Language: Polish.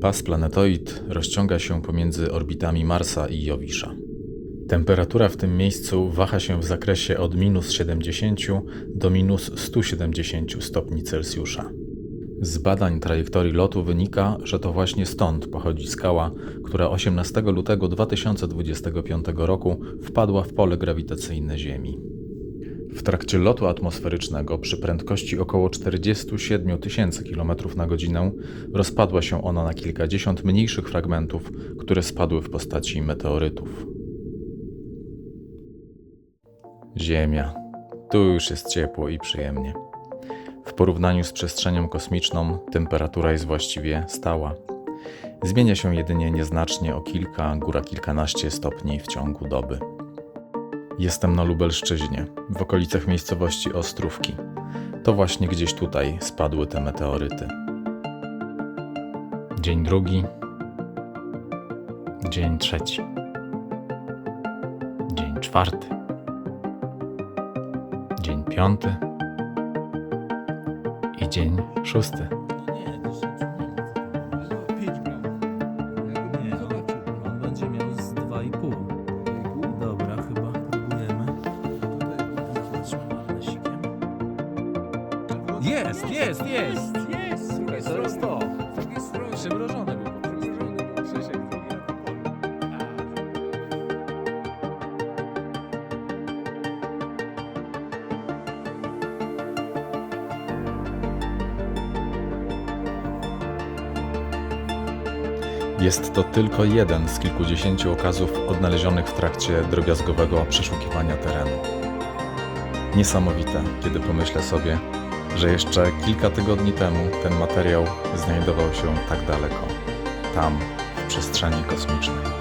Pas planetoid rozciąga się pomiędzy orbitami Marsa i Jowisza. Temperatura w tym miejscu waha się w zakresie od minus 70 do minus 170 stopni Celsjusza. Z badań trajektorii lotu wynika, że to właśnie stąd pochodzi skała, która 18 lutego 2025 roku wpadła w pole grawitacyjne Ziemi. W trakcie lotu atmosferycznego przy prędkości około 47 tysięcy km na godzinę rozpadła się ona na kilkadziesiąt mniejszych fragmentów, które spadły w postaci meteorytów. Ziemia. Tu już jest ciepło i przyjemnie. W porównaniu z przestrzenią kosmiczną temperatura jest właściwie stała. Zmienia się jedynie nieznacznie o kilka, góra kilkanaście stopni w ciągu doby. Jestem na Lubelszczyźnie, w okolicach miejscowości Ostrówki. To właśnie gdzieś tutaj spadły te meteoryty. Dzień drugi. Dzień trzeci. Dzień czwarty. Dzień piąty. I dzień szósty. Jest, jest, jest! Jest! Słuchaj, to jest to. Przymrożony Przymrożony był po prostu. był Krzysiek. Jest to tylko jeden z kilkudziesięciu okazów odnalezionych w trakcie drobiazgowego przeszukiwania terenu. Niesamowite, kiedy pomyślę sobie, że jeszcze kilka tygodni temu ten materiał znajdował się tak daleko, tam, w przestrzeni kosmicznej.